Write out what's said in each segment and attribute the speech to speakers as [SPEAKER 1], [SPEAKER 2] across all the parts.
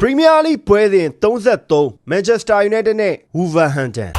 [SPEAKER 1] ပရီးမီးယားလိပွဲစဉ်33မန်ချက်စတာယူနိုက်တက်နဲ့ဝူဗာဟန်တန်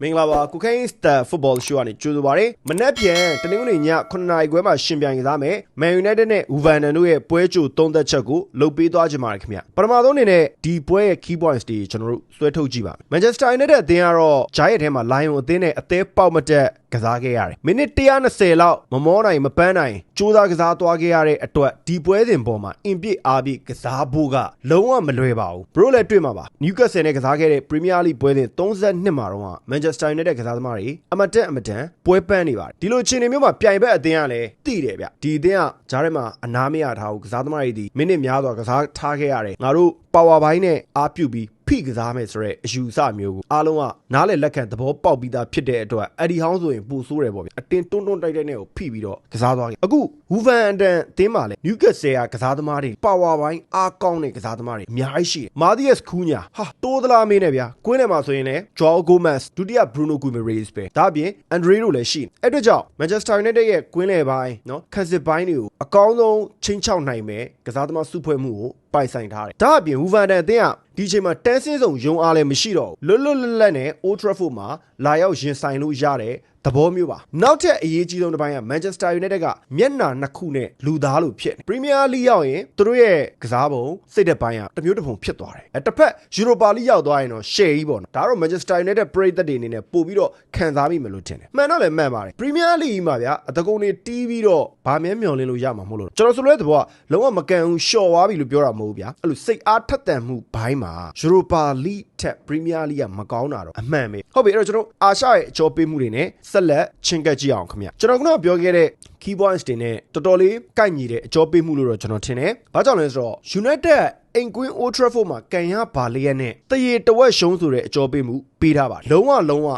[SPEAKER 1] မင်္ဂလာပါကုခိုင်းစတာဖုတ်ဘောရှိုးကနေကြိုဆိုပါရစေမနက်ဖြန်တနင်္ဂနွေည9နာရီခွဲမှာရှင်ပြိုင်ကစားမယ်မန်ယူနိုက်တက်နဲ့ဝူဗန်တန်တို့ရဲ့ပွဲကြိုသုံးသက်ချက်ကိုလုပ်ပေးသွားကြပါရခင်ဗျပထမဆုံးအနေနဲ့ဒီပွဲရဲ့ key points တွေကျွန်တော်တို့ဆွဲထုတ်ကြည့်ပါမယ်မန်ချက်စတာယူနိုက်တက်အသင်းကတော့ဂျားရဲ့ထဲမှာလိုင်ယွန်အသင်းနဲ့အသေးပေါက်မတက် ကစားခဲ့ရတယ်မိနစ်120လောက်မမောနိုင်မပန်းနိုင်စူးစမ်းကစားသွားခဲ့ရတဲ့အတွက်ဒီပွဲစဉ်ပေါ်မှာအင်ပြစ်အားပြစ်ကစားဖို့ကလုံးဝမလွယ်ပါဘူးဘရိုလည်းတွေ့မှာပါနျူကက်ဆယ်နဲ့ကစားခဲ့တဲ့ပရီးမီးယားလိပွဲစဉ်32မှာတော့မန်ချက်စတာယူနိုက်တက်ကစားသမားတွေအမတ်တက်အမတန်ပွဲပန်းနေပါတယ်ဒီလိုအခြေအနေမျိုးမှာပြိုင်ဘက်အသင်းကလည်းတိတယ်ဗျဒီအသင်းကဂျားထဲမှာအနာမရထားဘူးကစားသမားတွေဒီမိနစ်များစွာကစားထားခဲ့ရတယ်ငါတို့ပါဝါပိုင်းနဲ့အားပြုပြီး ဖိကစားမယ်ဆိုတော့အယူအဆမျိုးကိုအားလုံးကနားလေလက်ခံသဘောပေါက်ပြီးသားဖြစ်တဲ့အတွက်အဒီဟောင်းဆိုရင်ပူဆိုးတယ်ပေါ့ဗျအတင်းတွန်းတွန်းတိုက်တိုက်နဲ့ကိုဖိပြီးတော့ကစားသွားတယ်အခုဝူဗန်အန်တန်အသင်းမှာလဲနျူကက်ဆယ်ကကစားသမားတွေပါဝါပိုင်းအားကောင်းတဲ့ကစားသမားတွေအများကြီးရှိတယ်မာဒီယက်စ်ခူးညာဟာတိုးသလားမင်းနဲ့ဗျာကွင်းထဲမှာဆိုရင်လဲဂျော်ဂိုမတ်စ်ဒုတိယဘရူနိုဂူမရေစ်ပဲဒါအပြင်အန်ဒရီတို့လည်းရှိတယ်အဲ့အတွက်ကြောင့်မန်ချက်စတာယူနိုက်တက်ရဲ့ကွင်းလယ်ပိုင်းနော်ခက်စစ်ပိုင်းတွေကိုအကောင်းဆုံးချင်းချောက်နိုင်မယ်ကစားသမားစုဖွဲ့မှုကို ပိုင်ဆိုင်ထားတယ်ဒါအပြင်ဝူဗန်တန်အသင်းကဒီအချိန်မှာတန်းစင်းဆောင်ယုံအားလည်းမရှိတော့ဘူးလွတ်လွတ်လပ်လပ်နဲ့ Old Trafford မှာလာရောက်ရင်ဆိုင်လို့ရတယ် သဘောမျိုးပါနောက်ထပ်အရေးကြီးဆုံးတစ်ပိုင်းက Manchester United ကမျက်နှာနှစ်ခုနဲ့လူသားလိုဖြစ်နေ Premier League ရောက်ရင်သူတို့ရဲ့ကစားပုံစိတ်သက်ပိုင်းကတစ်မျိုးတစ်ပုံဖြစ်သွားတယ်အဲတစ်ဖက် Europa League ရောက်သွားရင်တော့ share ကြီးပေါ့နော်ဒါတော့ Manchester United ပရိသတ်တွေအနေနဲ့ပို့ပြီးတော့ခံစားမိမယ်လို့ထင်တယ်မှန်တော့လည်းမှန်ပါတယ် Premier League မှာဗျာအတကုံတွေတီးပြီးတော့ဗာမြဲမျောလင်းလို့ရမှာမဟုတ်လို့ကျွန်တော်ဆိုလဲသဘောကလုံးဝမကန်ဘူးရှော့သွားပြီလို့ပြောတာမဟုတ်ဘူးဗျာအဲ့လိုစိတ်အားထက်သန်မှုဘိုင်းမှာ Europa League ထက် Premier League ကမကောင်းတာတော့အမှန်ပဲဟုတ်ပြီအဲ့တော့ကျွန်တော်အာရှရဲ့အကျော်ပေးမှုတွေနဲ့ဆက်လက်ချင်းကပ်ကြည့်အောင်ခင်ဗျကျွန်တော်ကပြောခဲ့တဲ့ key points တွေနဲ့တော်တော်လေးကိုက်ညီတဲ့အကျော်ပေးမှုလို့တော့ကျွန်တော်ထင်တယ်။ဘာကြောင့်လဲဆိုတော့ United အိမ်ကွင်း Old Trafford မှာကန်ရပါလျက်နဲ့တရေတဝက်ရှုံးဆိုတဲ့အကျော်ပေးမှုပေးထားပါလုံးဝလုံးဝ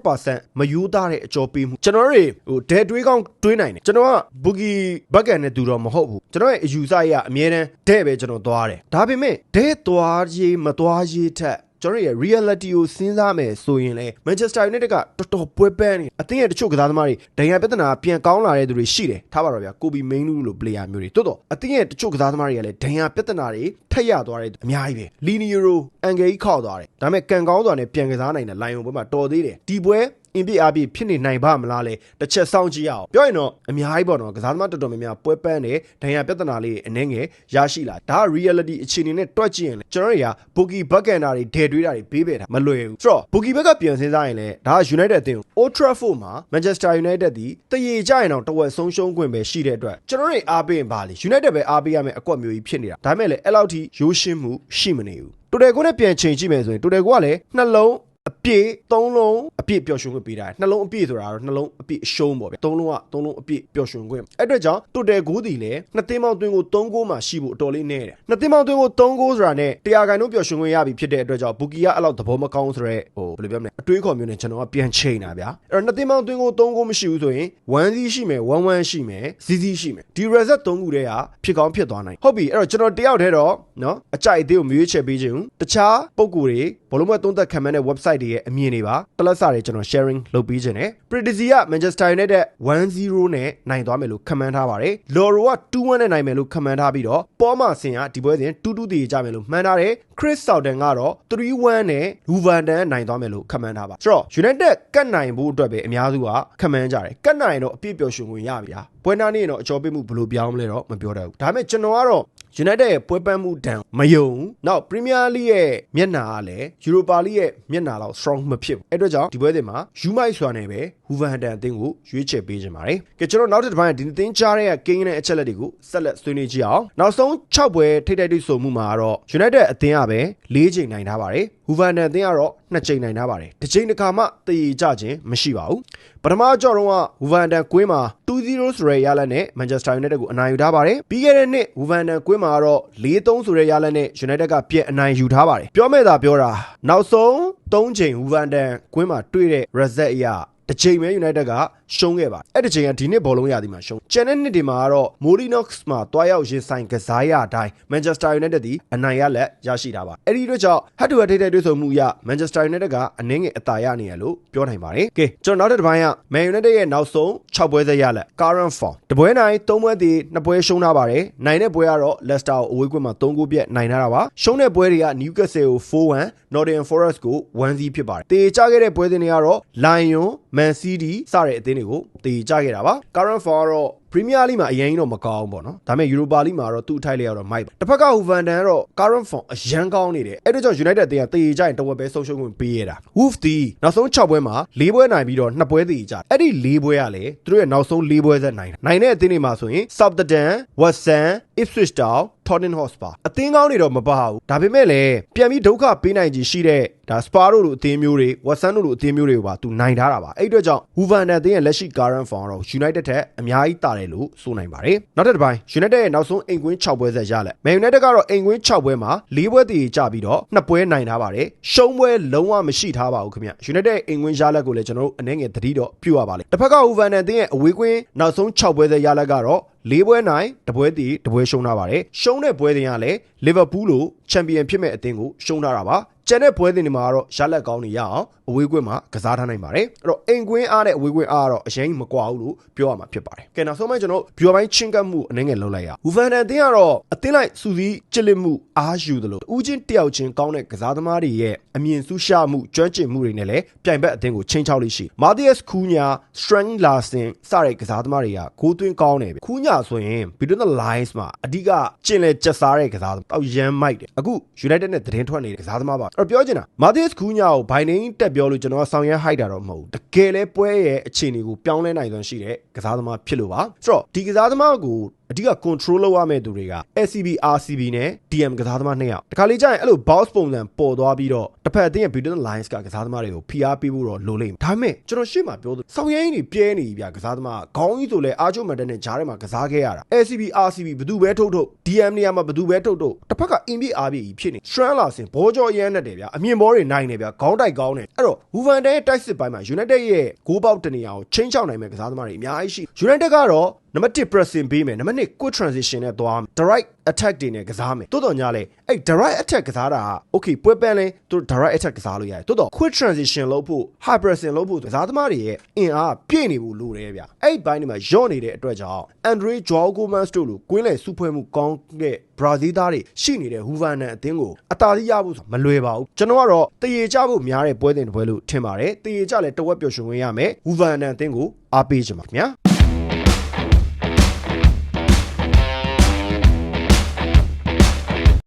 [SPEAKER 1] 100%မယူသားတဲ့အကျော်ပေးမှုကျွန်တော်တို့ဟိုဒဲတွေးကောင်းတွေးနိုင်တယ်ကျွန်တော်ကဘူဂီဘက်ကန်နဲ့တူတော့မဟုတ်ဘူးကျွန်တော်ရဲ့အယူဆရအမြဲတမ်းဒဲပဲကျွန်တော်သွားတယ်ဒါပေမဲ့ဒဲသွားရေးမသွားရေးထက် ကျွန်တော်ရဲ့ reality ကိုစဉ်းစားမယ်ဆိုရင်လေ Manchester United ကတော်တော်ပွဲပန်းနေအသင်းရဲ့တချို့ကစားသမားတွေဒဏ်ရာပြဿနာပြန်ကောင်းလာတဲ့သူတွေရှိတယ်ထားပါတော့ဗျာကိုဘီမိန်လူလို player မျိုးတွေတိုးတော့အသင်းရဲ့တချို့ကစားသမားတွေကလည်းဒဏ်ရာပြဿနာတွေ ထက်ရသွားတဲ့အများကြီးပဲလီနီယိုအန်ဂယ်ကြီးခောက်သွားတယ်ဒါပေမဲ့ကန်ကောင်းစွာနဲ့ပြန်ကစားနိုင်တဲ့လိုင်ယွန်ပွဲမှာတော်သေးတယ်ဒီပွဲအင်ပြအားပြဖြစ်နေနိုင်ပါမလားလေတစ်ချက်စောင့်ကြည့်ရအောင်ပြောရင်တော့အများကြီးပေါ့နော်ကစားသမားတော်တော်များများပွဲပန်းနေဒဏ်ရာပြဿနာလေးအနှဲငယ်ရရှိလာဒါ reality အခြေအနေနဲ့တွက်ကြည့်ရင်လေကျွန်တော်တွေကဘူကီဘက်ကန်တာတွေဒဲတွေးတာတွေဘေးပဲတာမလွယ်ဘူးဆိုတော့ဘူကီဘက်ကပြန်စဉ်းစားရင်လေဒါက United အသင်းကို Old Trafford မှာ Manchester United ဒီတရေကြရင်တော့တဝက်ဆုံးရှုံးခွင့်ပဲရှိတဲ့အတွက်ကျွန်တော်တွေအားပေးရင်ပါလေ United ပဲအားပေးရမယ်အကွက်မျိုးကြီးဖြစ်နေတာဒါပေမဲ့လေအဲ့လောက်ထိရိုးရှင်းမှုရှိမနေဘူးတူတယ်ကိုနဲ့ပြန်ချိန်ကြည့်မယ်ဆိုရင်တူတယ်ကိုကလည်းနှလုံး အပြည့်သုံးလုံးအပြည့်ပျော်ရွှင်ခွင့်ပေးတာနှလုံးအပြည့်ဆိုတာကတော့နှလုံးအပြည့်အရှုံးပေါ့ဗျသုံးလုံးကသုံးလုံးအပြည့်ပျော်ရွှင်ခွင့်အဲ့အတွက်ကြောင့်တူတယ်ကိုဒီလေနှစ်သိန်းပေါင်းသွင်းကို3ဂိုးမှရှိဖို့အတော်လေးနည်းတယ်နှစ်သိန်းပေါင်းသွင်းကို3ဂိုးဆိုတာနဲ့တရားခိုင်တို့ပျော်ရွှင်ခွင့်ရပြီဖြစ်တဲ့အတွက်ကြောင့်ဘူကီကအဲ့လောက်သဘောမကောင်းဆိုရဲဟိုဘယ်လိုပြောမလဲအတွေးခေါ်မျိုးနဲ့ကျွန်တော်ကပြန်ချိန်တာဗျာအဲ့တော့နှစ်သိန်းပေါင်းသွင်းကို3ဂိုးမရှိဘူးဆိုရင်1စီရှိမယ်1 1ရှိမယ်စီစီရှိမယ်ဒီ reset 3ခုတည်းကဖြစ်ကောင်းဖြစ်သွားနိုင်ဟုတ်ပြီအဲ့တော့ကျွန်တော်တယောက်တည်းတော့နော်အကြိုက်အသေးကိုမရွေးချယ်ပေးခြင်းတခြားပုံကိုယ်တွေဘလုံးမသုံးသက်ခံမှန်းတဲ့ website တွေရဲ့အမြင်တွေပါတလက်စာတွေကျွန်တော် sharing လုပ်ပေးခြင်းနဲ့ Predizzy က Manchester United 1-0နဲ့နိုင်သွားမယ်လို့ခန့်မှန်းထားပါတယ် Loro က2-1နဲ့နိုင်မယ်လို့ခန့်မှန်းထားပြီးတော့ပေါ်မာစင်ကဒီပွဲစဉ်2-2တည်ကြမယ်လို့မှန်းထားတယ် Chris Southern ကတော့3-1နဲ့ Luvandan နိုင်သွားမယ်လို့ခန့်မှန်းထားပါဆိုတော့ United ကတ်နိုင်ဖို့အတွက်ပဲအများစုကခန့်မှန်းကြတယ်ကတ်နိုင်တော့အပြည့်ပျော်ရွှင်ဝင်ရပြီဟာ ပွဲနာနေရင်တော့အကျော်ပေးမှုဘယ်လိုပြောင်းမလဲတော့မပြောတတ်ဘူးဒါပေမဲ့ကျွန်တော်ကတော့ United ရဲ့ပွဲပန်းမှုတန်မယုံနောက် Premier League ရဲ့မျက်နှာကလည်း Europa League ရဲ့မျက်နှာလောက် strong မဖြစ်ဘူးအဲ့အတွက်ကြောင့်ဒီပွဲစဉ်မှာ Umai ဆိုတာနဲ့ပဲ Wolverhampton အသင်းကိုရွေးချယ်ပေးခြင်းပါတယ်ကဲကျွန်တော်နောက်တစ်ပိုင်းဒီအသင်းကြားတဲ့ကင်းတဲ့အချက်လက်တွေကိုဆက်လက်ဆွေးနွေးကြည့်အောင်နောက်ဆုံး6ပွဲထိပ်တိုက်တွေ့ဆုံမှုမှာတော့ United အသင်းကပဲ၄ချိန်နိုင်ထားပါတယ် Wolverhampton အသင်းကတော့2ချိန်နိုင်ထားပါတယ်တစ်ချိန်တစ်ခါမှတည်ကြခြင်းမရှိပါဘူးပထမကြော်တော့က Wolverhampton ကွင်းမှာ2-0ဆိုတဲ့ရလဒ်နဲ့ Manchester United ကိုအနိုင်ယူထားပါတယ်ပြီးခဲ့တဲ့နှစ် Wolverhampton ကွင်းမှာကတော့4-3ဆိုတဲ့ရလဒ်နဲ့ United ကပြက်အနိုင်ယူထားပါတယ်ပြောမဲ့သာပြောတာနောက်ဆုံး3ချိန် Wolverhampton ကွင်းမှာတွေ့တဲ့ result အရတစ်ချိန်ပဲ United က ရှုံးခဲ့ပါအဲ့ဒီချိန်ကဒီနှစ်ဘောလုံးရာသီမှာရှုံးကျန်တဲ့နှစ်တွေမှာကတော့ Molinox မှာတွားရောက်ရင်ဆိုင်ကစားရအတိုင်း Manchester United သည်အနိုင်ရလက်ရရှိတာပါအဲ့ဒီအတွက်ကြောင့် head to head ထိပ်တိုက်တွေ့ဆုံမှုအရ Manchester United ကအနည်းငယ်အသာရနေရလို့ပြောနိုင်ပါတယ်ကဲကျွန်တော်နောက်တစ်ပိုင်းက Man United ရဲ့နောက်ဆုံး6ပွဲသက်ရလက် current form တပွဲနိုင်3ပွဲသည်2ပွဲရှုံးထားပါတယ်နိုင်တဲ့ပွဲကတော့ Leicester ကိုအဝေးကွင်းမှာ3ဂိုးပြတ်နိုင်ထားတာပါရှုံးတဲ့ပွဲတွေက Newcastle ကို4-1 Nottingham Forest ကို1-0ဖြစ်ပါတယ်တေချခဲ့တဲ့ပွဲစဉ်တွေကတော့ Lion Man City စတဲ့အသင်းတွေကိုတေချခဲ့တာပါ current form ကတော့ Premier League မှာအရင်တော့မကောင်းဘူးပေါ့နော်ဒါပေမဲ့ Europa League မှာတော့သူ့အထိုက်လေးကတော့မိုက်ပါတစ်ဖက်က Hooverden ကတော့ current form အရန်ကောင်းနေတယ်အဲ့ဒါကြောင့် United အသင်းကတေချရင်တဝက်ပဲဆုံးရှုံးခွင့်ပေးရတာ Wolf ဒီနောက်ဆုံး6ပွဲမှာ4ပွဲနိုင်ပြီးတော့2ပွဲတေချအဲ့ဒီ4ပွဲကလည်းသူတို့ရဲ့နောက်ဆုံး4ပွဲဆက်နိုင်တာနိုင်တဲ့အသင်းတွေမှာဆိုရင် Southampton, West Ham, Ipswich Town Tottenham Hotspur အသင်းကောင်းတွေတော့မပါဘူးဒါပေမဲ့လည်းပြန်ပြီးဒုက္ခပေးနိုင်ခြင်းရှိတဲ့ဒါ Spa တို့လိုအသင်းမျိုးတွေ Watson တို့လိုအသင်းမျိုးတွေကိုပါသူနိုင်ထားတာပါအဲ့ဒီအတွက်ကြောင့် Hooverden အသင်းရဲ့လက်ရှိ current form တော့ United ထက်အများကြီးတာတယ်လို့ဆိုနိုင်ပါတယ်နောက်တစ်ပိုင်း United ရဲ့နောက်ဆုံးအိမ်ကွင်း6ပွဲဆက်ရလက် Man United ကတော့အိမ်ကွင်း6ပွဲမှာ4ပွဲတည်ကြပြီးတော့2ပွဲနိုင်ထားပါတယ်ရှုံးပွဲလုံးဝမရှိထားပါဘူးခင်ဗျ United ရဲ့အိမ်ကွင်းရလက်ကိုလည်းကျွန်တော်တို့အနေငယ်သတိတော့ပြုရပါလိမ့်တစ်ဖက်က Hooverden အသင်းရဲ့အဝေးကွင်းနောက်ဆုံး6ပွဲဆက်ရလက်ကတော့ လေးပွဲနိုင်တပွဲတည်တပွဲရှုံးထားပါတယ်ရှုံးတဲ့ပွဲတင်ကလည်းလီဗာပူးလိုချန်ပီယံဖြစ်မဲ့အသင်းကိုရှုံးထားတာပါ ကျန်တဲ့ပွဲတင်တွေမှာကတော့ရလက်ကောင်းနေရအောင်အဝေးကွင်းမှာကစားထားနိုင်ပါတယ်အဲ့တော့အိမ်ကွင်းအားနဲ့အဝေးကွင်းအားကတော့အရင်မကွာဘူးလို့ပြောရမှာဖြစ်ပါတယ်ကဲနောက်ဆုံးမှကျွန်တော်ဘီယိုပိုင်းချင်းကပ်မှုအနေငယ်လောက်လိုက်ရဟူဖန်ဒန်အသင်းကတော့အသင်းလိုက်စူစီးချစ်လက်မှုအားယူသလိုဦးချင်းတယောက်ချင်းကောင်းတဲ့ကစားသမားတွေရဲ့အမြင်ဆူရှာမှုကျွမ်းကျင်မှုတွေနဲ့လည်းပြိုင်ဘက်အသင်းကိုချိန်ချောက်လိရှိမာတီယက်စ်ခူးညာ strength larsen စတဲ့ကစားသမားတွေကဂိုးသွင်းကောင်းတယ်ဗျခူးညာဆိုရင် between the lines မှာအဓိကကျင်လေကျက်စားတဲ့ကစားသမားတောက်ရမ်းမိုက်တယ်အခု United နဲ့သတင်းထွက်နေတဲ့ကစားသမားပါအဲ့တော့ပြောချင်တာမာတီယက်စ်ခူးညာကိုဘိုင်နင်းတက်ပြောလို့ကျွန်တော်ကဆောင်ရွက်ဟိုက်တာတော့မဟုတ်ဘူးတကယ်လဲပွဲရဲ့အခြေအနေကိုပြောင်းလဲနိုင်စွမ်းရှိတဲ့ကစားသမားဖြစ်လို့ပါဆိုတော့ဒီကစားသမားကို အဓိက control လုပ်ရမယ့်သူတွေက SCB RCB နဲ့ DM ကစားသမားနှစ်ယောက်တခါလေကြာရင်အဲ့လို bounce ပုံစံပေါ်သွားပြီးတော့တစ်ဖက်အသင်းရဲ့ between the lines ကကစားသမားတွေကိုဖိအားပေးဖို့တော့လိုလိမ့်မယ်ဒါပေမဲ့ကျွန်တော်ရှေ့မှာပြောသလိုဆောင်းရင်းတွေပြဲနေပြီဗျကစားသမားခေါင်းကြီးဆိုလဲအာချိုမန်တက်နဲ့ဂျားထဲမှာကစားခဲ့ရတာ SCB RCB ဘယ်သူပဲထုတ်ထုတ် DM နေရာမှာဘယ်သူပဲထုတ်ထုတ်တစ်ဖက်က in ပြအားပြဖြစ်နေ strand လာစင်ဘောကြောရမ်းနဲ့တယ်ဗျအမြင်ဘောတွေနိုင်နေဗျခေါင်းတိုက်ကောင်းတယ်အဲ့တော့ Hooverden ရဲ့တိုက်စစ်ပိုင်းမှာ United ရဲ့ဂိုးပေါက်တနေရာကိုချင်းချောက်နိုင်မဲ့ကစားသမားတွေအများကြီးရှိ United ကတော့နံပါတ်1 pressing ပေးမယ်နံပါတ်2 quick transition နဲ့သွားမယ် direct attack တွေနဲ့ကစားမယ်တိုးတော်ညာလဲအဲ့ direct attack ကစားတာက okay ပွဲပန်းလဲသူ direct attack ကစားလို့ရတယ်တိုးတော် quick transition လုပ်ဖို့ high pressing လုပ်ဖို့ကစားသမားတွေရဲ့အင်အားပြည့်နေဖို့လိုတယ်ဗျအဲ့ဘိုင်းတွေမှာယော့နေတဲ့အတွက်ကြောင့် Andre Joao Gomez တို့လိုကွင်းလယ်စုဖွဲ့မှုကောင်းတဲ့ Brazil သားတွေရှိနေတဲ့ Hooverden အသင်းကိုအသာစီးရဖို့ဆိုမလွယ်ပါဘူးကျွန်တော်ကတော့တရေကြဖို့များတဲ့ပွဲတင်တစ်ပွဲလို့ထင်ပါတယ်တရေကြလဲတဝက်ပျော်ရွှင်ဝင်ရမယ် Hooverden အသင်းကိုအားပေးချင်ပါခင်ဗျာ